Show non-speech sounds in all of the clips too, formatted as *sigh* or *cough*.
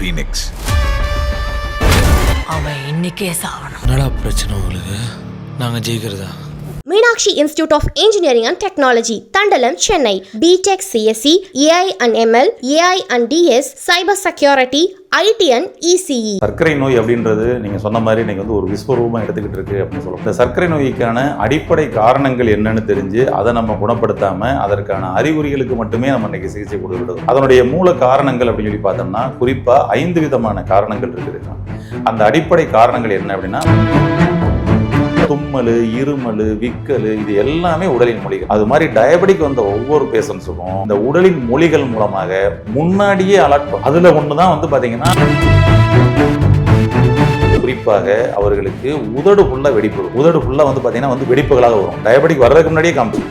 Phoenix அவன் இன்னைக்கே சாவணும். என்னடா பிரச்சனை உங்களுக்கு? நாங்கள் ஜெயிக்கிறதா? Meenakshi Institute of Engineering and Technology Thandalam Chennai. BTech CSC AI and ML AI and DS cyber security IT and ECE சர்க்கரை நோய் அப்படின்றது நீங்கள் சொன்ன மாதிரி இன்னைக்கு வந்து ஒரு விஸ்வரூபம் எடுத்துக்கிட்டு இருக்கு அப்படின்னு சொல்லலாம் இந்த சர்க்கரை நோய்க்கான அடிப்படை காரணங்கள் என்னன்னு தெரிஞ்சு அதை நம்ம குணப்படுத்தாம அதற்கான அறிகுறிகளுக்கு மட்டுமே நம்ம இன்னைக்கு சிகிச்சை கொடுத்துருக்கோம் அதனுடைய மூல காரணங்கள் அப்படின்னு சொல்லி பார்த்தோம்னா குறிப்பா ஐந்து விதமான காரணங்கள் இருக்குது. அந்த அடிப்படை காரணங்கள் என்ன அப்படின்னா தும்மல் இருமல் விக்கல் இது எல்லாமே உடலின் மொழிகள். அது மாதிரி டயபெட்டிக் வந்த ஒவ்வொரு பேஷண்ட்ஸுக்கும் இந்த உடலின் மொழிகள் மூலமாக முன்னாடியே அலர்ட் அதுல ஒன்று தான் வந்து பாத்தீங்கன்னா குறிப்பாக அவர்களுக்கு உதடு ஃபுல்லாக வெடிப்பு. உதடு ஃபுல்லாக வந்து பார்த்தீங்கன்னா வந்து வெடிப்புகளாக வரும். டயபெட்டிக் வர்றதுக்கு முன்னாடியே காமிச்சு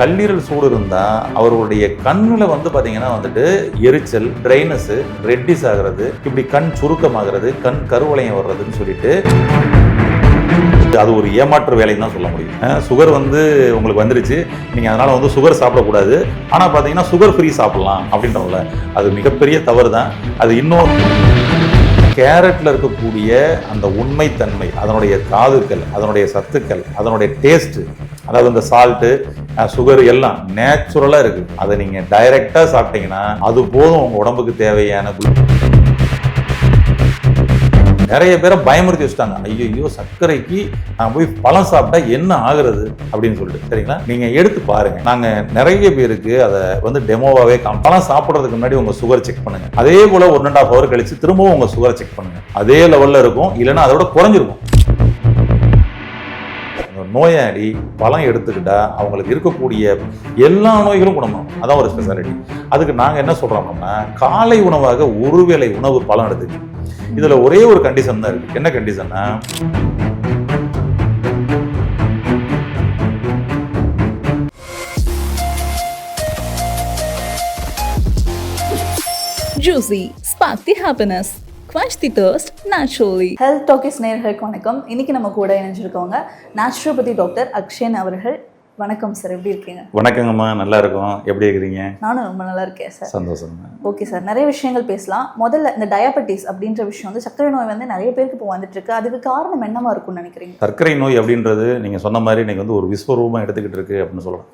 கல்லீரல் சூடு இருந்தால் அவர்களுடைய கண்ணில் வந்து பார்த்தீங்கன்னா வந்துட்டு எரிச்சல் ட்ரைனஸ் ரெட்டிஸ் ஆகிறது இப்படி கண் சுருக்கமாகிறது கண் கருவளையம் வர்றதுன்னு சொல்லிட்டு அது ஒரு ஏமாற்று வேலைன்னு தான் சொல்ல முடியும். சுகர் வந்து உங்களுக்கு வந்துருச்சு. நீங்கள் அதனால் வந்து சுகர் சாப்பிடக்கூடாது. ஆனால் பார்த்தீங்கன்னா சுகர் ஃப்ரீ சாப்பிடலாம் அப்படின்றவங்கள. அது மிகப்பெரிய தவறு தான் அது இன்னும் கேரட்டில் இருக்கக்கூடிய அந்த உண்மைத்தன்மை அதனுடைய தாதுக்கள் அதனுடைய சத்துக்கள் அதனுடைய டேஸ்ட்டு அதாவது இந்த சால்ட்டு சுகர் எல்லாம் நேச்சுரலாக இருக்குது அதை நீங்கள் டைரெக்டாக சாப்பிட்டீங்கன்னா அது போதும் உங்கள் உடம்புக்கு தேவையான குளு- நிறைய பேரை பயமுறுத்தி வச்சுட்டாங்க. ஐயோ சர்க்கரைக்கு நான் போய் பழம் சாப்பிட்டா என்ன ஆகுறது அப்படின்னு சொல்லிட்டு. சரிங்களா? நீங்க எடுத்து பாருங்க. நாங்க நிறைய பேருக்கு அதை வந்து டெமோவாவே காம் பழம் சாப்பிட்றதுக்கு முன்னாடி உங்க சுகர் செக் பண்ணுங்க. அதே போல ஒன் அண்ட் ஆஃப் ஹவர் கழிச்சு திரும்பவும் உங்க சுகரை செக் பண்ணுங்க. அதே லெவல்ல இருக்கும். இல்லைன்னா அதோட குறைஞ்சிருக்கும். நோயாளி பழம் எடுத்துக்கிட்டா அவங்களுக்கு இருக்கக்கூடிய எல்லா நோய்களும் குணமாகும். அதான் ஒரு ஸ்பெஷாலிட்டி அதுக்கு நாங்கள் என்ன சொல்கிறோம்னா காலை உணவாக ஒருவேளை உணவு பழம் எடுத்துக்கணும் இதில் ஒரே ஒரு கண்டிஷன் தான் இருக்குது என்ன கண்டிஷன்னா juicy spark the happiness quench the thirst naturally. Health talkies நேர்களுக்கு வணக்கம். இன்னைக்கு நம்ம கூட இணைஞ்சிருக்கவங்க நேச்சுரோபதி டாக்டர் அக்ஷயன் அவர்கள். வணக்கம் சார் எப்படி இருக்கீங்க? வணக்கங்கம்மா. நல்லா இருக்கும். எப்படி இருக்கிறீங்க? நானும் ரொம்ப நல்லா இருக்கேன் சார் சந்தோஷம் ஓகே சார் நிறைய விஷயங்கள் பேசலாம். முதல்ல இந்த டயபெட்டிஸ் அப்படின்ற விஷயம் வந்து சர்க்கரை நோய் வந்து நிறைய பேருக்கு இப்போ வந்துட்டு இருக்கு. அதுக்கு காரணம் என்னவா இருக்கும்னு நினைக்கிறீங்க? சர்க்கரை நோய் அப்படின்றது நீங்க சொன்ன மாதிரி இன்னைக்கு வந்து ஒரு விஸ்வரூபம் எடுத்துக்கிட்டு இருக்கு அப்படின்னு சொல்லலாம்.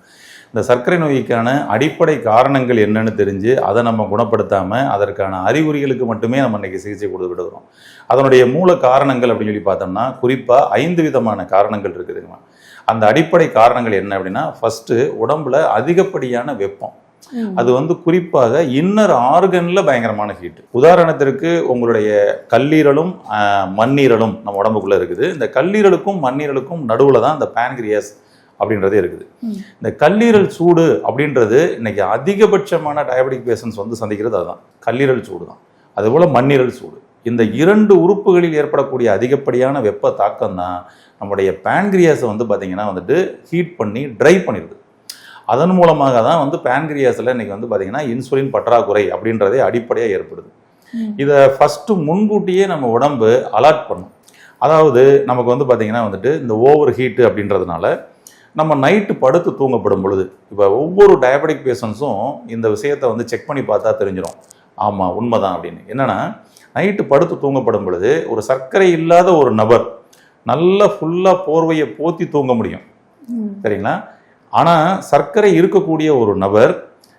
இந்த சர்க்கரை நோய்க்கான அடிப்படை காரணங்கள் என்னன்னு தெரிஞ்சு அதை நம்ம குணப்படுத்தாம அதற்கான அறிகுறிகளுக்கு மட்டுமே நம்ம இன்னைக்கு சிகிச்சை கொடுத்துக்கிட்டு இருக்கிறோம். அதனுடைய மூல காரணங்கள் அப்படின்னு சொல்லி பார்த்தோம்னா குறிப்பா ஐந்து விதமான காரணங்கள் இருக்குதுங்கம்மா அந்த அடிப்படை காரணங்கள் என்ன அப்படின்னா ஃபர்ஸ்ட் உடம்புல அதிகப்படியான வெப்பம். அது வந்து குறிப்பாக இன்னர் ஆர்கன்ல பயங்கரமான ஹீட் உதாரணத்திற்கு உங்களுடைய கல்லீரலும் மண்ணீரலும் நம்ம உடம்புக்குள்ள இருக்குது. இந்த கல்லீரலுக்கும் மண்ணீரலுக்கும் நடுவுல தான் இந்த pancreas அப்படின்றதே இருக்குது. இந்த கல்லீரல் சூடு அப்படின்றது இன்னைக்கு அதிகபட்சமான டயபெட்டிக் பேஷண்ட்ஸ் வந்து சந்திக்கிறது அதுதான். கல்லீரல் சூடு தான். அதுபோல மண்ணீரல் சூடு. இந்த இரண்டு உறுப்புகளில் ஏற்படக்கூடிய அதிகப்படியான வெப்ப தாக்கம் தான் நம்முடைய pancreas வந்து பார்த்தீங்கன்னா வந்துட்டு ஹீட் பண்ணி ட்ரை பண்ணிடுது அதன் மூலமாக தான் வந்து பேன்கிரியாஸில் இன்னைக்கு வந்து பார்த்தீங்கன்னா இன்சுலின் பற்றாக்குறை அப்படின்றதே அடிப்படையாக ஏற்படுது. இதை ஃபஸ்ட்டு முன்கூட்டியே நம்ம உடம்பு அலர்ட் பண்ணும். அதாவது நமக்கு வந்து பார்த்தீங்கன்னா வந்துட்டு இந்த ஓவர் ஹீட்டு அப்படின்றதுனால நம்ம நைட்டு படுத்து தூங்கப்படும் பொழுது இப்போ ஒவ்வொரு டயபெட்டிக் பேஷண்ட்ஸும் இந்த விஷயத்தை வந்து செக் பண்ணி பார்த்தா தெரிஞ்சிடும் ஆமாம் உண்மைதான் அப்படின்னு. என்னன்னா நைட்டு படுத்து தூங்கப்படும் பொழுது ஒரு சர்க்கரை இல்லாத ஒரு நபர் நல்லா ஃபுல்லாக போர்வையை போத்தி தூங்க முடியும். சரிங்களா? ஆனால் சர்க்கரை இருக்கக்கூடிய ஒரு நபர்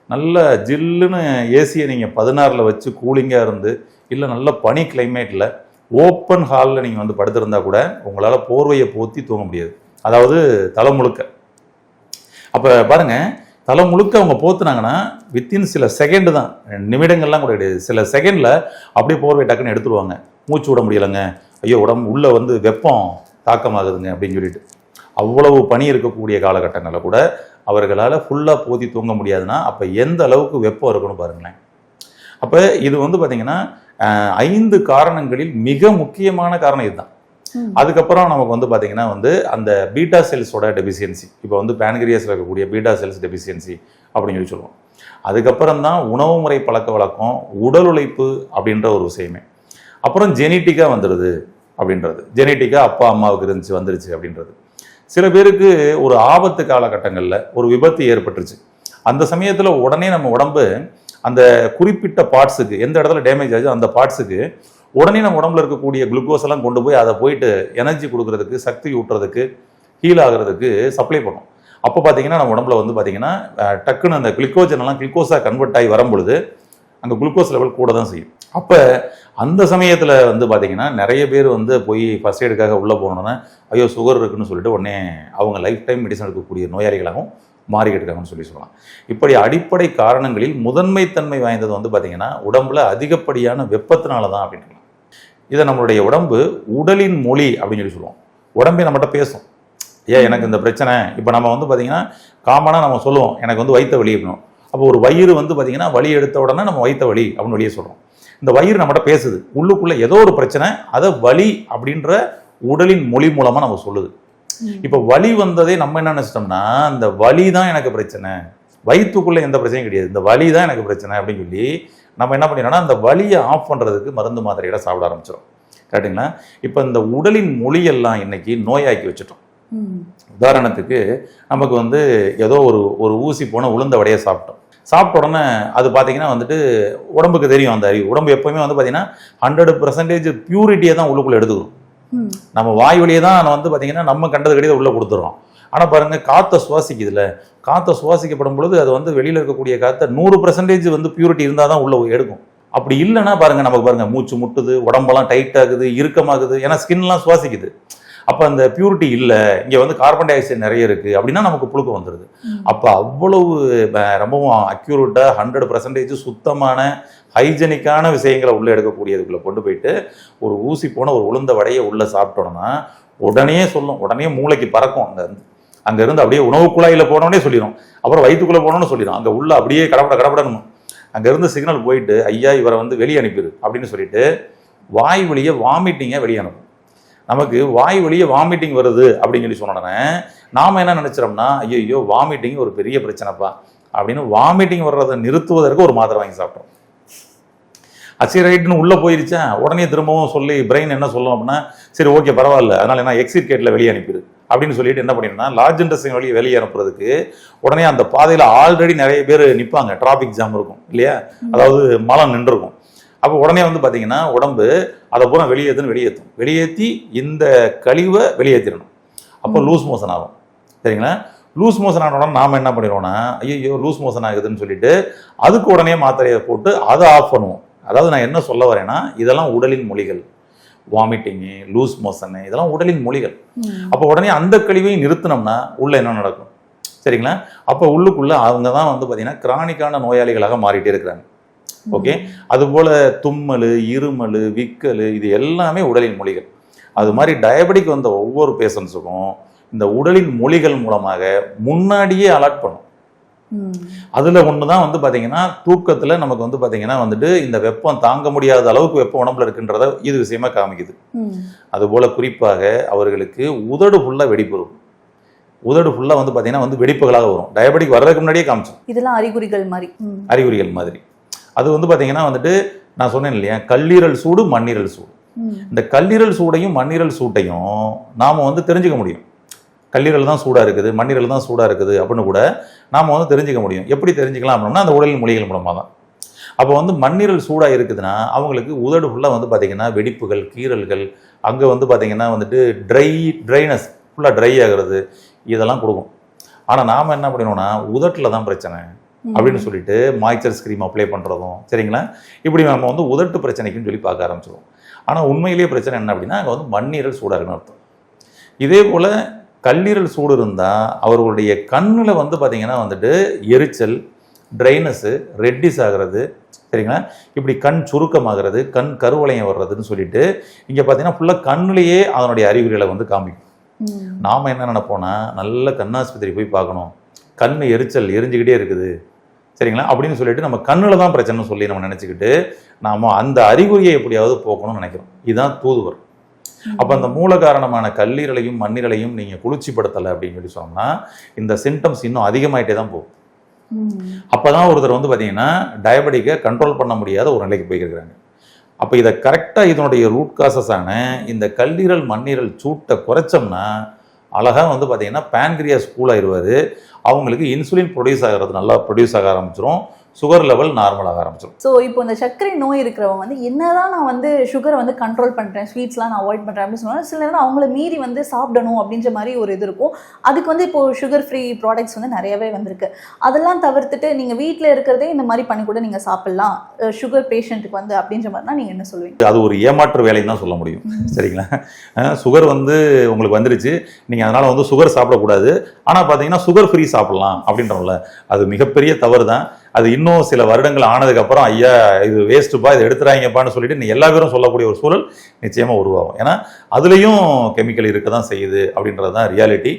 நல்ல ஜில்லுன்னு ஏசியை நீங்கள் பதினாறில் வச்சு கூலிங்காக இருந்து இல்லை நல்ல பனி கிளைமேட்டில் ஓப்பன் ஹாலில் நீங்கள் வந்து படுத்திருந்தா கூட உங்களால் போர்வையை போத்தி தூங்க முடியாது. அதாவது தலை முழுக்க. அப்போ பாருங்க தலை முழுக்க அவங்க போத்துனாங்கன்னா வித்தின் சில செகண்டு தான். நிமிடங்கள்லாம் கூட கிடையாது. சில செகண்டில் அப்படியே போர்வை டக்குன்னு எடுத்துருவாங்க. மூச்சு விட முடியலைங்க. ஐயோ உடம்பு உள்ளே வந்து வெப்பம் தாக்கமாகுதுங்க அப்படின்னு சொல்லிட்டு. அவ்வளவு பனி இருக்கக்கூடிய காலகட்டங்களில் கூட அவர்களால் ஃபுல்லாக போத்தி தூங்க முடியாதுன்னா அப்போ எந்த அளவுக்கு வெப்பம் இருக்குன்னு பாருங்களேன். அப்போ இது வந்து பார்த்திங்கன்னா ஐந்து காரணங்களில் மிக முக்கியமான காரணம் இதுதான். அதுக்கப்புறம் நமக்கு வந்து பார்த்தீங்கன்னா வந்து அந்த பீட்டா செல்ஸோட டெபிசியன்சி இப்போ வந்து பேன்கிரியாஸில் இருக்கக்கூடிய பீட்டா செல்ஸ் டெபிசியன்சி அப்படின்னு சொல்லி சொல்லுவோம். அதுக்கப்புறம் தான் உணவு முறை பழக்க வழக்கம் உடல் உழைப்பு அப்படின்ற ஒரு விஷயமே. அப்புறம் ஜெனட்டிக்காக வந்துடுது அப்படின்றது. ஜெனட்டிக்காக அப்பா அம்மாவுக்கு இருந்துச்சு வந்துருச்சு அப்படின்றது. சில பேருக்கு ஒரு ஆபத்து காலகட்டங்களில் ஒரு விபத்து ஏற்பட்டுருச்சு. அந்த சமயத்தில் உடனே நம்ம உடம்பு அந்த குறிப்பிட்ட பார்ட்ஸுக்கு எந்த இடத்துல டேமேஜ் ஆச்சு அந்த பார்ட்ஸுக்கு உடனே நம்ம உடம்புல இருக்கக்கூடிய குளுக்கோஸ் எல்லாம் கொண்டு போய் அதை போயிட்டு எனர்ஜி கொடுக்கறதுக்கு சக்தி ஊட்டுறதுக்கு ஹீல் ஆகுறதுக்கு சப்ளை பண்ணும். அப்போ பார்த்தீங்கன்னா நம்ம உடம்புல வந்து பார்த்தீங்கன்னா டக்குன்னு அந்த குளுக்கோஜன் எல்லாம் குளுக்கோஸாக கன்வெர்ட் ஆகி வரும்பொழுது அங்கே குளுக்கோஸ் லெவல் கூட தான் செய்யும். அப்போ அந்த சமயத்தில் வந்து பார்த்தீங்கன்னா நிறைய பேர் வந்து போய் ஃபர்ஸ்ட் எய்டுக்காக உள்ளே போனோன்னா ஐயோ சுகர் இருக்குன்னு சொல்லிட்டு உடனே அவங்க லைஃப் டைம் மெடிசன் எடுக்கக்கூடிய நோயாளிகளாகவும் மாறிக்கிட்டு இருக்காங்கன்னு சொல்லி சொல்லலாம். இப்படி அடிப்படை காரணங்களில் முதன்மைத்தன்மை வாய்ந்தது வந்து பார்த்தீங்கன்னா உடம்புல அதிகப்படியான வெப்பத்தினால தான் அப்படின்னு இதை நம்மளுடைய உடம்பு உடலின் மொழி அப்படின்னு சொல்லி சொல்லுவோம். உடம்பே நம்மகிட்ட பேசும். ஏன் எனக்கு இந்த பிரச்சனை. இப்போ நம்ம வந்து பார்த்தீங்கன்னா காமனாக நம்ம சொல்லுவோம். எனக்கு வந்து வயிற்று வலி இருக்கணும் அப்போ ஒரு வயிறு வந்து பார்த்தீங்கன்னா வலி எடுத்த உடனே நம்ம வயிற்று வலி அப்படின்னு வெளியே சொல்கிறோம் இந்த வயிறு நம்மகிட்ட பேசுது. உள்ளுக்குள்ளே ஏதோ ஒரு பிரச்சனை அதை வலி அப்படின்ற உடலின் மொழி மூலமாக நம்ம சொல்லுது. இப்போ வலி வந்ததே நம்ம என்ன நினைச்சிட்டோம்னா இந்த வலி தான் எனக்கு பிரச்சனை. வயிற்றுக்குள்ள எந்த பிரச்சனையும் கிடையாது. இந்த வலி தான் எனக்கு பிரச்சனை அப்படின்னு சொல்லி நம்ம என்ன பண்ணிடுறோம்னா அந்த வலியை ஆஃப் பண்ணுறதுக்கு மருந்து மாத்திரைகளை சாப்பிட ஆரம்பிச்சிடும் கரெக்டுங்களா இப்போ இந்த உடலின் மொழியெல்லாம் இன்னைக்கு நோயாக்கி வச்சுட்டோம். உதாரணத்துக்கு நமக்கு வந்து ஏதோ ஒரு ஒரு ஊசி போன உளுந்த வடையை சாப்பிட்டோம். சாப்பிட்ட உடனே அது பார்த்தீங்கன்னா வந்துட்டு உடம்புக்கு தெரியும் அந்த அறிவு. உடம்பு எப்பவுமே வந்து பார்த்தீங்கன்னா ஹண்ட்ரட் பர்சன்டேஜ் பியூரிட்டியை தான் உள்ளுக்குள்ள எடுத்துக்கிறோம். நம்ம வாய் வழியே தான் வந்து பார்த்தீங்கன்னா நம்ம கண்டது கிடையாது உள்ள கொடுத்துறோம் ஆனால் பாருங்க காற்றை சுவாசிக்குதுல காற்றை சுவாசிக்கப்படும் பொழுது அது வந்து வெளியில் இருக்கக்கூடிய காற்றை நூறு பர்சன்டேஜ் வந்து பியூரிட்டி இருந்தால் தான் உள்ள எடுக்கும். அப்படி இல்லைன்னா பாருங்க நமக்கு பாருங்க மூச்சு முட்டுது உடம்பெல்லாம் டைட் ஆகுது இறுக்கமாகுது ஏன்னா ஸ்கின்லாம் சுவாசிக்குது. அப்போ அந்த பியூரிட்டி இல்லை இங்கே வந்து கார்பன் டை ஆக்சைடு நிறைய இருக்குது அப்படின்னா நமக்கு புழுக்கம் வந்துடுது அப்போ அவ்வளவு ரொம்பவும் அக்யூரேட்டாக ஹண்ட்ரட் பர்சன்டேஜ் சுத்தமான ஹைஜெனிக்கான விஷயங்களை உள்ளே எடுக்கக்கூடியதுக்குள்ளே கொண்டு போயிட்டு ஒரு ஊசி போன ஒரு உளுந்த வடையை உள்ளே சாப்பிட்டோம்னா உடனே சொல்லும் உடனே மூளைக்கு பறக்கும் அந்த அங்க இருந்து அப்படியே உணவு குழாயில் போனோடனே சொல்லிடும் அப்புறம் வயிற்றுக்குள்ளே போனோன்னு சொல்லிடும் அங்கே உள்ள அப்படியே கடப்பட கடப்படணும் அங்க இருந்து சிக்னல் போயிட்டு ஐயா இவரை வந்து வெளியே அனுப்பிடு அப்படின்னு சொல்லிட்டு வாய் வழியே வாமிட்டிங்கை வெளியே அனுப்பும். நமக்கு வாய் வழியே வாமிட்டிங் வருது அப்படின்னு சொல்லி சொன்னோடனே நாம என்ன நினச்சிரோம்னா ஐயோ வாமிட்டிங் ஒரு பெரிய பிரச்சனைப்பா அப்படின்னு வாமிட்டிங் வர்றதை நிறுத்துவதற்கு ஒரு மாத்திரை வாங்கி சாப்பிட்டோம். அசிரைட்னு உள்ளே போயிருச்சா? உடனே திரும்பவும் சொல்லி பிரெயின் என்ன சொல்லும்? அப்படின்னா சரி ஓகே பரவாயில்ல. அதனால் என்ன எக்ஸிட் கேட்டில் வெளியே அனுப்பிடு அப்படின்னு சொல்லிட்டு என்ன பண்ணிடும்னா லார்ஜ் இன்ட்ரெஸ்டிங் வழியை வெளியே அனுப்புறதுக்கு உடனே அந்த பாதையில் ஆல்ரெடி நிறைய பேர் நிற்பாங்க டிராஃபிக் ஜாம் இருக்கும் இல்லையா? அதாவது மழை நின்றுருக்கும். அப்போ உடனே வந்து பார்த்தீங்கன்னா உடம்பு அதை பூரா வெளியேற்றுன்னு வெளியேற்றும் வெளியேற்றி இந்த கழிவை வெளியேற்றிடணும் அப்போ லூஸ் மோஷன் ஆகும். சரிங்களா? லூஸ் மோஷன் ஆன உடனே நாம் என்ன பண்ணிடுவோம்னா ஐயோ லூஸ் மோஷன் ஆகுதுன்னு சொல்லிட்டு அதுக்கு உடனே மாத்திரையை போட்டு அதை ஆஃப் பண்ணுவோம். அதாவது நான் என்ன சொல்ல வரேன்னா இதெல்லாம் உடலின் மொழிகள். வாமிட்டிங்கு லூஸ் மோஷனு இதெல்லாம் உடலின் மொழிகள். அப்போ உடனே அந்த கழிவையும் நிறுத்தினோம்னா உள்ள என்ன நடக்கும்? சரிங்களா? அப்போ உள்ளுக்குள்ள அவங்க தான் வந்து பார்த்தீங்கன்னா கிரானிக்கான நோயாளிகளாக மாறிட்டே இருக்கிறாங்க. ஓகே? அதுபோல் தும்மல் இருமல் விக்கல் இது எல்லாமே உடலின் மொழிகள். அது மாதிரி டயபெட்டிக் வந்த ஒவ்வொரு பேஷண்ட்ஸுக்கும் இந்த உடலின் மொழிகள் மூலமாக முன்னாடியே அலர்ட் பண்ணும். அதில் ஒன்று தான் வந்து பார்த்தீங்கன்னா தூக்கத்தில் நமக்கு வந்து பார்த்தீங்கன்னா வந்துட்டு இந்த வெப்பம் தாங்க முடியாத அளவுக்கு வெப்பம் உடம்புல இருக்குன்றத இது விஷயமா காமிக்குது. அதுபோல் குறிப்பாக அவர்களுக்கு உதடு ஃபுல்லாக வெடிப்பு இருக்கும் உதடு ஃபுல்லாக வந்து பார்த்தீங்கன்னா வந்து வெடிப்புகளாக வரும். டயபெட்டிக் வர்றதுக்கு முன்னாடியே காமிச்சோம். இதெல்லாம் அறிகுறிகள் மாதிரி. அறிகுறிகள் மாதிரி. அது வந்து பார்த்தீங்கன்னா வந்துட்டு நான் சொன்னேன் இல்லையா கல்லீரல் சூடு மண்ணீரல் சூடு. இந்த கல்லீரல் சூடையும் மண்ணீரல் சூட்டையும் நாம் வந்து தெரிஞ்சுக்க முடியும். கல்லீரல் தான் சூடாக இருக்குது மண்ணீரல் தான் சூடாக இருக்குது அப்படின்னு கூட நாம் வந்து தெரிஞ்சுக்க முடியும். எப்படி தெரிஞ்சுக்கலாம் அப்படின்னா அந்த உடல் மொழிகள் மூலமாக தான். அப்போ வந்து மண்ணீரல் சூடாக இருக்குதுன்னா அவங்களுக்கு உதடு ஃபுல்லாக வந்து பார்த்தீங்கன்னா வெடிப்புகள் கீறல்கள் அங்கே வந்து பார்த்தீங்கன்னா வந்துட்டு ட்ரை ட்ரைனஸ் ஃபுல்லாக ட்ரை ஆகிறது இதெல்லாம் கொடுக்கும். ஆனால் நாம் என்ன பண்ணிடுவோம்னா உதட்டில் தான் பிரச்சனை அப்படின்னு சொல்லிட்டு மாய்ச்சர் ஸ்க்ரீம் அப்ளை பண்ணுறதும் சரிங்களா? இப்படி நம்ம வந்து உதட்டு பிரச்சனைக்குன்னு சொல்லி பார்க்க ஆரம்பிச்சிடுவோம் ஆனால் உண்மையிலேயே பிரச்சனை என்ன அப்படின்னா அங்கே வந்து மண்ணீரல் சூடாக இருக்குன்னு அர்த்தம். இதே போல் கல்லீரல் சூடு இருந்தால் அவர்களுடைய கண்ணில் வந்து பார்த்தீங்கன்னா வந்துட்டு எரிச்சல் ட்ரைனஸு ரெட்டிஸ் ஆகிறது சரிங்களா? இப்படி கண் சுருக்கமாகிறது கண் கருவளையம் வர்றதுன்னு சொல்லிட்டு இங்கே பார்த்தீங்கன்னா ஃபுல்லாக கண்ணுலேயே அதனுடைய அறிகுறிகளை வந்து காமிக்கும். நாம் என்ன நினைப்போம்னா நல்ல கண்ணாஸ்பத்திரி போய் பார்க்கணும். கண் எரிச்சல் எரிஞ்சுக்கிட்டே இருக்குது. சரிங்களா? அப்படின்னு சொல்லிட்டு நம்ம கண்ணில் தான் பிரச்சனைன்னு சொல்லி நம்ம நினச்சிக்கிட்டு நாம் அந்த அறிகுறியை எப்படியாவது போக்கணும்னு நினைக்கிறோம். இதுதான் தூதுவர். அப்போ அந்த மூல காரணமான கல்லீரலையும் மண்ணீரலையும் நீங்கள் குளிர்ச்சிப்படுத்தலை அப்படின்னு சொல்லி சொன்னோம்னா இந்த சிம்டம்ஸ் இன்னும் அதிகமாயிட்டே தான் போகும். அப்பதான் ஒருத்தர் வந்து பார்த்தீங்கன்னா டயபெட்டிக்கை கண்ட்ரோல் பண்ண முடியாத ஒரு நிலைக்கு போயிருக்கிறாங்க. அப்போ இதை கரெக்டாக இதனுடைய ரூட் காசஸான இந்த கல்லீரல் மண்ணீரல் சூட்டை குறைச்சோம்னா அழகாக வந்து பார்த்தீங்கன்னா பேன்கிரியாஸ் கூல் ஆயிடுவார் அவங்களுக்கு இன்சுலின் ப்ரொடியூஸ் ஆகிறது நல்லா ப்ரொடியூஸ் ஆக ஆரம்பிச்சிரும். சுகர் லெவல் நார்மலாக ஆரம்பிச்சிடும் ஸோ இப்போ இந்த சர்க்கரை நோய் இருக்கிறவங்க வந்து என்னதான் நான் வந்து சுகரை வந்து கண்ட்ரோல் பண்ணுறேன் ஸ்வீட்ஸ்லாம் நான் அவாய்ட் பண்ணுறேன் அப்படின்னு சொன்னாலும் சில நேரம் அவங்கள மீறி வந்து சாப்பிடணும் அப்படின்ற மாதிரி ஒரு இது இருக்கும். அதுக்கு வந்து இப்போ சுகர் ஃப்ரீ ப்ராடக்ட்ஸ் வந்து நிறையவே வந்திருக்கு. அதெல்லாம் தவிர்த்துட்டு நீங்கள் வீட்டில் இருக்கிறதே இந்த மாதிரி பண்ணி கூட நீங்கள் சாப்பிட்லாம். சுகர் பேஷண்ட்டுக்கு வந்து அப்படின்ற மாதிரினா நீங்கள் என்ன சொல்லுவீங்க? அது ஒரு ஏமாற்று வேலைன்னு தான் சொல்ல முடியும். சரிங்களா? சுகர் வந்து உங்களுக்கு வந்துருச்சு. நீங்கள் அதனால் வந்து சுகர் சாப்பிடக்கூடாது. ஆனால் பார்த்தீங்கன்னா சுகர் ஃப்ரீ சாப்பிடலாம் அப்படின்றோம்ல. அது மிகப்பெரிய தவறு தான் அது இன்னும் சில வருடங்கள் ஆனதுக்கப்புறம் ஐயா இது வேஸ்ட்டுப்பா இதை எடுத்துறாங்கப்பான்னு சொல்லிட்டு நீ எல்லா பேரும் சொல்லக்கூடிய ஒரு சூழல் நிச்சயமாக உருவாகும். ஏன்னா அதுலேயும் கெமிக்கல் இருக்க தான் செய்யுது அப்படின்றது தான் ரியாலிட்டி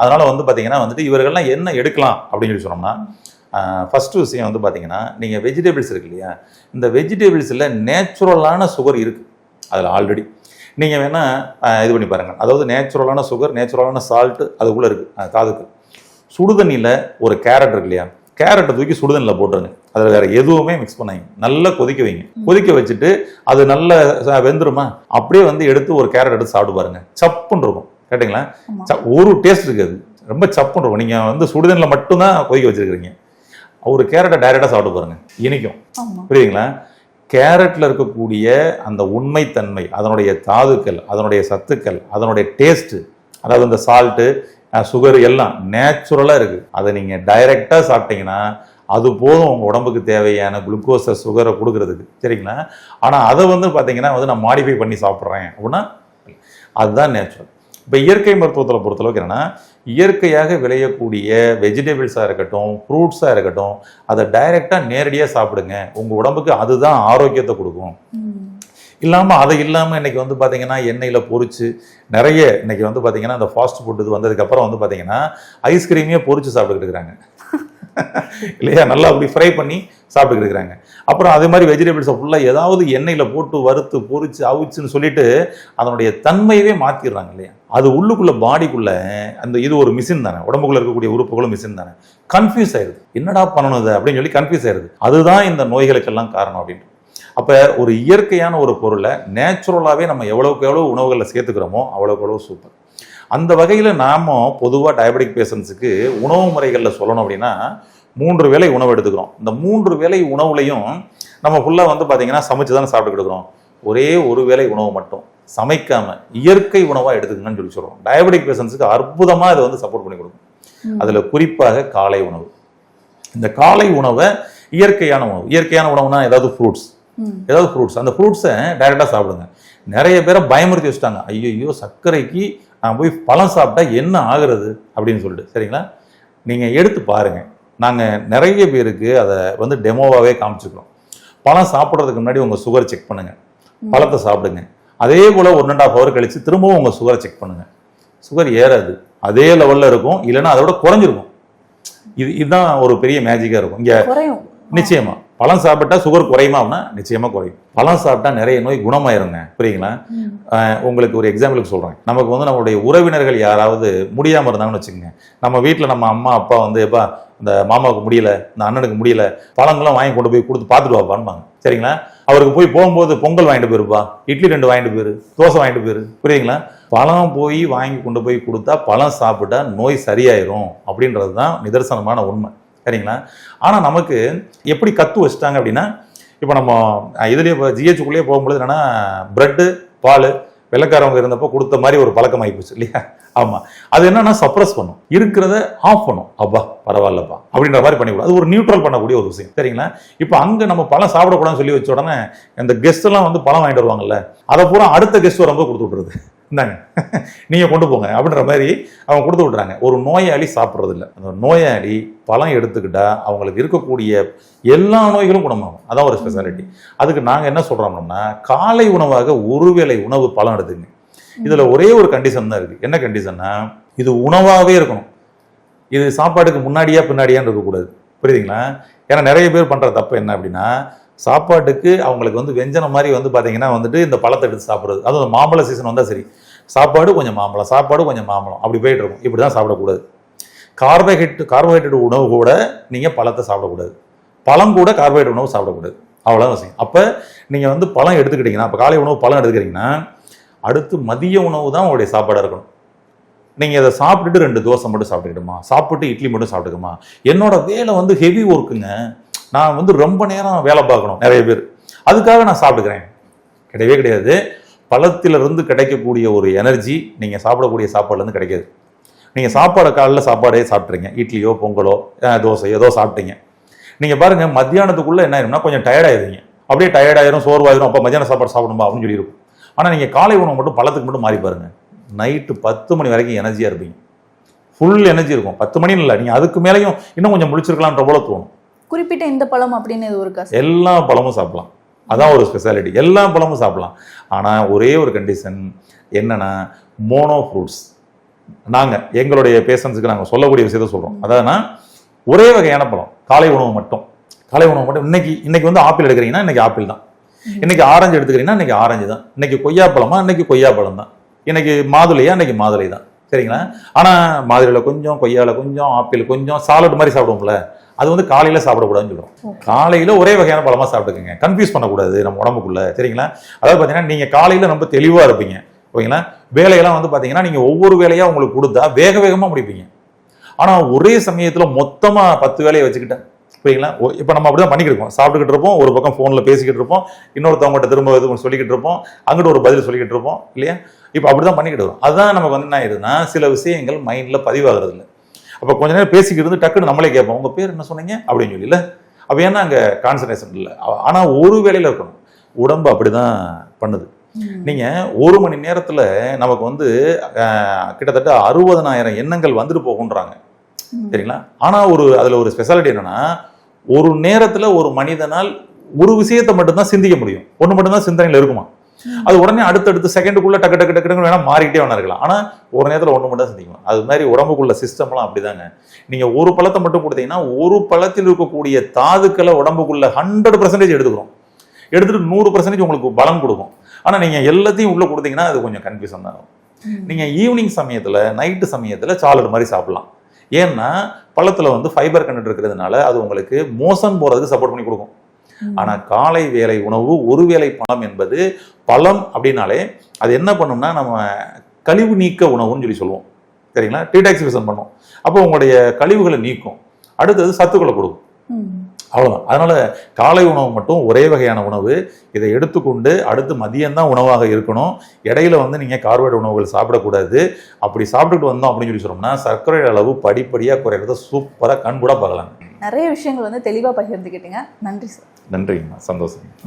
அதனால் வந்து பார்த்திங்கன்னா வந்துட்டு இவர்கள்லாம் என்ன எடுக்கலாம் அப்படின்னு சொல்லி சொன்னோம்னா ஃபஸ்ட்டு விஷயம் வந்து பார்த்தீங்கன்னா நீங்கள் வெஜிடபிள்ஸ் இருக்கு இல்லையா? இந்த வெஜிடபிள்ஸில் நேச்சுரலான சுகர் இருக்குது அதில் ஆல்ரெடி நீங்கள் வேணால் இது பண்ணி பாருங்கள் அதாவது நேச்சுரலான சுகர் நேச்சுரலான சால்ட்டு அதுக்குள்ளே இருக்குது காதுக்கு சுடுதண்ணியில் ஒரு கேரட் இருக்கு இல்லையா? கேரட்டை தூக்கி சுடுதண்ணியில் போட்டுருங்க. அதில் வேற எதுவுமே மிக்ஸ் பண்ணாங்க நல்லா கொதிக்க வைங்க. கொதிக்க வச்சுட்டு அது நல்ல வெந்துருமா? அப்படியே வந்து எடுத்து ஒரு கேரட் எடுத்து சாப்பிட்டு பாருங்க. சப்புன்னு இருக்கும். கேட்டிங்களா? ஒரு டேஸ்ட் இருக்காது ரொம்ப சப்புன்னு இருக்கும். நீங்கள் வந்து சுடுதண்ணில் மட்டும்தான் கொதிக்க வச்சிருக்கிறீங்க. ஒரு கேரட்டை டைரெக்டாக சாப்பிட்டு பாருங்க. இனிக்கும். புரியுதுங்களா? கேரட்ல இருக்கக்கூடிய அந்த உண்மைத்தன்மை அதனுடைய தாதுக்கள் அதனுடைய சத்துக்கள் அதனுடைய டேஸ்ட் அதாவது இந்த சால்ட்டு சுகர் எல்லாம் நேச்சுரலாக இருக்குது அதை நீங்கள் டைரெக்டாக சாப்பிட்டீங்கன்னா அது போதும் உங்கள் உடம்புக்கு தேவையான குளுக்கோஸை சுகரை கொடுக்கறதுக்கு. சரிங்களா? ஆனால் அதை வந்து பார்த்தீங்கன்னா வந்து நான் மாடிஃபை பண்ணி சாப்பிட்றேன் அப்படின்னா அதுதான் நேச்சுரல் இப்போ இயற்கை மருத்துவத்தில் பொறுத்தளவுக்கு என்னென்னா இயற்கையாக விளையக்கூடிய வெஜிடபிள்ஸாக இருக்கட்டும் ஃப்ரூட்ஸாக இருக்கட்டும் அதை டைரெக்டாக நேரடியாக சாப்பிடுங்க. உங்கள் உடம்புக்கு அதுதான் ஆரோக்கியத்தை கொடுக்கும். இல்லாமல் அதை இல்லாமல் இன்றைக்கி வந்து பார்த்திங்கன்னா எண்ணெயில் பொறிச்சு நிறைய இன்றைக்கி வந்து பார்த்திங்கன்னா அந்த ஃபாஸ்ட் ஃபுட் இது வந்ததுக்கப்புறம் வந்து பார்த்திங்கன்னா ஐஸ்கிரீமே பொறிச்சு சாப்பிட்டுக்கிட்டு இருக்கிறாங்க. *laughs* இல்லையா? நல்லா அப்படி ஃப்ரை பண்ணி சாப்பிட்டுக்கிட்டு இருக்கிறாங்க. அப்புறம் அதே மாதிரி வெஜிடபிள்ஸை ஃபுல்லாக ஏதாவது எண்ணெயில் போட்டு வறுத்து பொறிச்சு அவிச்சுன்னு சொல்லிட்டு அதனுடைய தன்மையவே மாற்றிடுறாங்க இல்லையா? அது உள்ளுக்குள்ளே பாடிக்குள்ளே அந்த இது ஒரு மிஷின் தானே. உடம்புக்குள்ளே இருக்கக்கூடிய உறுப்புகளும் மிஷின் தானே. கன்ஃபியூஸ் ஆயிடுது. என்னடா பண்ணணும் இது? அப்படின்னு சொல்லி கன்ஃபியூஸ் ஆயிடுது. அதுதான் இந்த நோய்களுக்கெல்லாம் காரணம் அப்படின்ட்டு. அப்போ ஒரு இயற்கையான ஒரு பொருளை நேச்சுரலாகவே நம்ம எவ்வளவுக்கு எவ்வளோ உணவுகளில் சேர்த்துக்கிறோமோ அவ்வளோக்கு எவ்வளோ சூப்பர் அந்த வகையில் நாம பொதுவாக டயபெட்டிக் பேஷண்ட்ஸுக்கு உணவு முறைகளில் சொல்லணும் அப்படின்னா மூன்று வேளை உணவு எடுத்துக்கிறோம். இந்த மூன்று வேளை உணவுலையும் நம்ம ஃபுல்லாக வந்து பார்த்தீங்கன்னா சமைச்சு தானே சாப்பிட்டுக்கிட்டு இருக்கிறோம். ஒரே ஒரு வேளை உணவு மட்டும். சமைக்காம இயற்கை உணவாக எடுத்துக்கங்கன்னு சொல்லி சொல்கிறோம் டயபெட்டிக் பேஷண்ட்ஸுக்கு அற்புதமாக இதை வந்து சப்போர்ட் பண்ணி கொடுக்கும். அதில் குறிப்பாக காலை உணவு. இந்த காலை உணவை இயற்கையான உணவு. இயற்கையான உணவுனா ஏதாவது ஃப்ரூட்ஸ். ஏதாவது ஃப்ரூட்ஸ் அந்த ஃப்ரூட்ஸை டைரெக்டாக சாப்பிடுங்க. நிறைய பேரை பயமுறுத்தி வச்சுட்டாங்க. ஐயோ சர்க்கரைக்கு நான் போய் பழம் சாப்பிட்டா என்ன ஆகுறது? அப்படின்னு சொல்லிட்டு. சரிங்களா? நீங்கள் எடுத்து பாருங்க. நாங்கள் நிறைய பேருக்கு அதை வந்து டெமோவாகவே காமிச்சுக்கிறோம் பழம் சாப்பிட்றதுக்கு முன்னாடி உங்கள் சுகர் செக் பண்ணுங்க. பழத்தை சாப்பிடுங்க. அதே போல் ஒன் அண்ட் ஆஃப் ஹவர் கழிச்சு திரும்பவும் உங்கள் சுகரை செக் பண்ணுங்க. சுகர் ஏறாது. அதே லெவலில் இருக்கும். இல்லைன்னா அதோட குறைஞ்சிருக்கும். இது இதுதான் ஒரு பெரிய மேஜிக்காக இருக்கும். இங்கே குறையும். நிச்சயமா. பழம் சாப்பிட்டா சுகர் குறையுமா அப்படின்னா நிச்சயமா குறையும். பழம் சாப்பிட்டா நிறைய நோய் குணமாயிருங்க. புரியுங்களா உங்களுக்கு ஒரு எக்ஸாம்பிளுக்கு சொல்றேன். நமக்கு வந்து நம்மளுடைய உறவினர்கள் யாராவது முடியாம இருந்தாங்கன்னு வச்சுக்கோங்க. நம்ம வீட்டில் நம்ம அம்மா அப்பா வந்து எப்பா இந்த மாமாவுக்கு முடியல இந்த அண்ணனுக்கு முடியல பழங்கள்லாம் வாங்கி கொண்டு போய் கொடுத்து பார்த்துட்டு வாப்பான்பாங்க. சரிங்களா? அவருக்கு போய் போகும்போது பொங்கல் வாங்கிட்டு போயிருப்பா. இட்லி ரெண்டு வாங்கிட்டு போயிரு. தோசை வாங்கிட்டு போயிரு. புரியுங்களா பழம் போய் வாங்கி கொண்டு போய் கொடுத்தா பழம் சாப்பிட்டா நோய் சரியாயிரும். அப்படின்றது தான் நிதர்சனமான உண்மை. சரிங்களா? ஆனால் நமக்கு எப்படி கத்து வச்சுட்டாங்க அப்படின்னா இப்போ நம்ம இதுலேயே இப்போ ஜிஹெச்சுக்குள்ளேயே போகும்பொழுது என்னன்னா ப்ரெட்டு பால் வெள்ளக்காரவங்க இருந்தப்போ கொடுத்த மாதிரி ஒரு பழக்கம் ஆகிப்போச்சு இல்லையா? ஆமாம் அது என்னன்னா சப்ரஸ் பண்ணும். இருக்கிறத ஆஃப் பண்ணும். அப்பா பரவாயில்லப்பா அப்படின்ற மாதிரி பண்ணிக்கூடாது அது ஒரு நியூட்ரல் பண்ணக்கூடிய ஒரு விஷயம் சரிங்களா? இப்போ அங்கே நம்ம பழம் சாப்பிடக்கூடாதுன்னு சொல்லி வச்ச உடனே இந்த கெஸ்ட் எல்லாம் வந்து பழம் வாங்கிட்டு வருவாங்கல்ல அதை பூரா அடுத்த கெஸ்ட் வரும்போது கொடுத்து விட்டுருது. இந்தாங்க. *laughs* நீங்கள் கொண்டு போங்க அப்படின்ற மாதிரி அவங்க கொடுத்து விட்றாங்க ஒரு நோயாளி சாப்பிட்றது இல்லை அந்த நோயாளி பழம் எடுத்துக்கிட்டா அவங்களுக்கு இருக்கக்கூடிய எல்லா நோய்களும் குணமாகும். அதான் ஒரு ஸ்பெஷாலிட்டி அதுக்கு நாங்கள் என்ன சொல்கிறோம்னா காலை உணவாக ஒருவேளை உணவு பழம் எடுத்துங்க இதில் ஒரே ஒரு கண்டிஷன் தான் இருக்குது என்ன கண்டிஷன்னா இது உணவாகவே இருக்கணும். இது சாப்பாட்டுக்கு முன்னாடியா பின்னாடியான்னு இருக்கக்கூடாது. புரியுதுங்களா? ஏன்னா நிறைய பேர் பண்ணுற தப்பு என்ன அப்படின்னா சாப்பாட்டுக்கு அவங்களுக்கு வந்து வெஞ்சனம் மாதிரி வந்து பார்த்தீங்கன்னா வந்துட்டு இந்த பழத்தை எடுத்து சாப்பிட்றது. அதுவும் மாம்பழ சீசன் வந்தால் சரி. சாப்பாடு கொஞ்சம் மாம்பழம் சாப்பாடு கொஞ்சம் மாம்பழம். அப்படி போயிட்டு இருக்கும். இப்படி தான் சாப்பிடக்கூடாது. கார்போஹைட்ரேட் கார்போஹைட்ரேட் உணவு கூட நீங்கள் பழத்தை சாப்பிடக்கூடாது. பழம் கூட கார்போஹைட்ரேட் உணவு சாப்பிடக்கூடாது. அவ்வளோதான் விஷயம் அப்போ நீங்கள் வந்து பழம் எடுத்துக்கிட்டிங்கன்னா இப்போ காலை உணவு பழம் எடுத்துக்கிறீங்கன்னா அடுத்து மதிய உணவு தான் உங்களுடைய சாப்பாடாக இருக்கணும். நீங்கள் இதை சாப்பிட்டுட்டு ரெண்டு தோசை மட்டும் சாப்பிட்டுக்கிட்டுமா? சாப்பிட்டு இட்லி மட்டும் சாப்பிட்டுக்குமா என்னோட வேலை வந்து ஹெவி ஒர்க்குங்க நான் வந்து ரொம்ப நேரம் வேலை பார்க்கணும் நிறைய பேர். அதுக்காக நான் சாப்பிட்டுக்கிறேன். கிடையவே கிடையாது. பழத்திலிருந்து கிடைக்கக்கூடிய ஒரு எனர்ஜி நீங்கள் சாப்பிடக்கூடிய சாப்பாடுலேருந்து கிடைக்காது. நீங்கள் சாப்பாடு காலைல சாப்பாடே சாப்பிட்றீங்க இட்லியோ பொங்கலோ தோசை தோசையோ ஏதோ சாப்பிட்டீங்க. நீங்கள் பாருங்கள் மத்தியானத்துக்குள்ளே என்ன ஆயிரும்னா கொஞ்சம் டயர்டாயிருவீங்க அப்படியே டயர்டாயிரும் சோர்வாயிரும் அப்போ மத்தியான சாப்பாடு சாப்பிடுமா அப்படின்னு சொல்லியிருக்கும். ஆனால் நீங்கள் காலை உணவு மட்டும் பழத்துக்கு மட்டும் மாறி பாருங்கள் நைட்டு பத்து மணி வரைக்கும் எனர்ஜியாக இருப்பீங்க. ஃபுல் எனர்ஜி இருக்கும். பத்து மணின்னு இல்லை நீங்கள் அதுக்கு மேலேயும் இன்னும் கொஞ்சம் முடிச்சிருக்கலான்ற போல தோணும். குறிப்பிட்ட இந்த பழம் அப்படின்னு இது இருக்கா எல்லா பழமும் சாப்பிடலாம். அதான் ஒரு ஸ்பெஷாலிட்டி எல்லா பழமும் சாப்பிடலாம். ஆனால் ஒரே ஒரு கண்டிஷன் என்னன்னா மோனோ ஃப்ரூட்ஸ் நாங்கள் எங்களுடைய பேஷன்ஸுக்கு நாங்கள் சொல்லக்கூடிய விஷயத்த சொல்கிறோம் அதாவதுனா ஒரே வகையான பழம். காலை உணவு மட்டும். காலை உணவு மட்டும். இன்னைக்கு இன்னைக்கு வந்து ஆப்பிள் எடுக்கிறீங்கன்னா இன்னைக்கு ஆப்பிள் தான். இன்னைக்கு ஆரஞ்சு எடுத்துக்கிறீங்கன்னா இன்னைக்கு ஆரஞ்சு தான். இன்னைக்கு கொய்யா பழமா இன்னைக்கு கொய்யா பழம் தான். இன்னைக்கு மாதுளையா இன்னைக்கு மாதுளை தான். சரிங்களா? ஆனால் மாதுளையில் கொஞ்சம் கொய்யாவில் கொஞ்சம் ஆப்பிள் கொஞ்சம் சாலட் மாதிரி சாப்பிடுவோம்ல. அது வந்து காலையில சாப்பிடக்கூடாதுன்னு சொல்றோம். காலையில ஒரே வகையான பழமா சாப்பிட்டுக்கோங்க. கன்ஃபியூஸ் பண்ணக்கூடாது நம்ம உடம்புக்குள்ள. சரிங்களா? அதாவது பார்த்தீங்கன்னா நீங்க காலையில ரொம்ப தெளிவா இருப்பீங்க. ஓகேங்களா? வேலையெல்லாம் வந்து பார்த்தீங்கன்னா நீங்க ஒவ்வொரு வேலையா உங்களுக்கு கொடுத்தா வேக வேகமா முடிப்பீங்க. ஆனா ஒரே சமயத்துல மொத்தமா பத்து வேலையை வச்சுக்கிட்டேன். புரியுங்களா இப்ப நம்ம அப்படிதான் பண்ணிக்கிட்டு இருக்கோம். சாப்பிட்டுக்கிட்டு இருப்போம். ஒரு பக்கம் போன்ல பேசிக்கிட்டு இருப்போம். இன்னொருத்தவங்ககிட்ட திரும்ப இது சொல்லிக்கிட்டு இருப்போம். அங்கிட்ட ஒரு பதில் சொல்லிக்கிட்டு இருப்போம். இல்லையா? இப்போ அப்படிதான் பண்ணிக்கிட்டு வரும். அதுதான் நமக்கு வந்து என்ன ஆயிடுதுன்னா சில விஷயங்கள் மைண்ட்ல பதிவாகிறது இல்லை அப்போ கொஞ்ச நேரம் பேசிக்கிட்டு இருந்து டக்குன்னு நம்மளே கேட்போம். உங்க பேர் என்ன சொன்னீங்க? அப்படின்னு சொல்லி இல்ல அப்ப ஏன்னா அங்க கான்சன்ட்ரேஷன் இல்லை. ஆனா ஒரு வேலையில இருக்கணும். உடம்பு அப்படிதான் பண்ணுது. நீங்க ஒரு மணி நேரத்துல நமக்கு வந்து கிட்டத்தட்ட அறுபதனாயிரம் எண்ணங்கள் வந்துட்டு போகுன்றாங்க. சரிங்களா? ஆனா ஒரு அதுல ஒரு ஸ்பெஷாலிட்டி என்னன்னா ஒரு நேரத்துல ஒரு மனிதனால் ஒரு விஷயத்தை மட்டும்தான் சிந்திக்க முடியும். ஒண்ணு மட்டும்தான் சிந்தனையில இருக்குமா? அது உடனே அடுத்தடுத்து செகண்டுக்குள்ள டக்கு டக்கு டக்கு டக்குன்னு வேணா மாறிக்கிட்டே வேணா இருக்கலாம் ஆனா ஒரு நேரத்துல ஒண்ணு மட்டும் தான் சிந்திக்கணும். அது மாதிரி உடம்புக்குள்ள சிஸ்டம்லாம் அப்படிதாங்க. நீங்க ஒரு பழத்தை மட்டும் கொடுத்தீங்கன்னா ஒரு பழத்தில் இருக்கக்கூடிய தாதுக்களை உடம்புக்குள்ள ஹண்ட்ரட் பர்சன்டேஜ் எடுத்துக்கிறோம். எடுத்துட்டு நூறு பர்சன்டேஜ் உங்களுக்கு பலம் கொடுக்கும். ஆனா நீங்க எல்லாத்தையும் உள்ள கொடுத்தீங்கன்னா அது கொஞ்சம் கன்ஃபியூஷன் தான் நீங்க ஈவினிங் சமயத்துல நைட்டு சமயத்துல சாலட் மாதிரி சாப்பிடலாம். ஏன்னா பழத்துல வந்து ஃபைபர் கண்டென்ட் இருக்கிறதுனால அது உங்களுக்கு மோசன் போறதுக்கு சப்போர்ட் பண்ணி கொடுக்கும். ஆனா காலை வேலை உணவு ஒரு வேளை பழம் என்பது பழம் அப்படின்னாலே அது என்ன பண்ணும்னா நம்ம கழிவு நீக்க உணவுன்னு சொல்லி சொல்லுவோம். சரிங்களா? டீடாக்சிஃபிகேஷன் பண்ணும் அப்போ உங்களுடைய கழிவுகளை நீக்கும். அடுத்தது சத்துக்களை கொடுக்கும். ம். அவ்வளவுதான். அதனால காலை உணவு மட்டும் ஒரே வகையான உணவு. இதை எடுத்துக்கொண்டு அடுத்து மதியம்தான் உணவாக இருக்கணும். இடையில வந்து நீங்க கார்போஹைட்ரேட் உணவுகள் சாப்பிடக்கூடாது. அப்படி சாப்பிட்டுட்டு வந்தோம் அப்படின்னு சொல்லி சொன்னோம்னா சர்க்கரை அளவு படிப்படியாக குறையிறத சூப்பராக கண் கூட பார்க்கலாம். நிறைய விஷயங்கள் வந்து தெளிவா பகிர்ந்துக்கிட்டீங்க நன்றி சார் நன்றிங்கம்மா. சந்தோஷம்.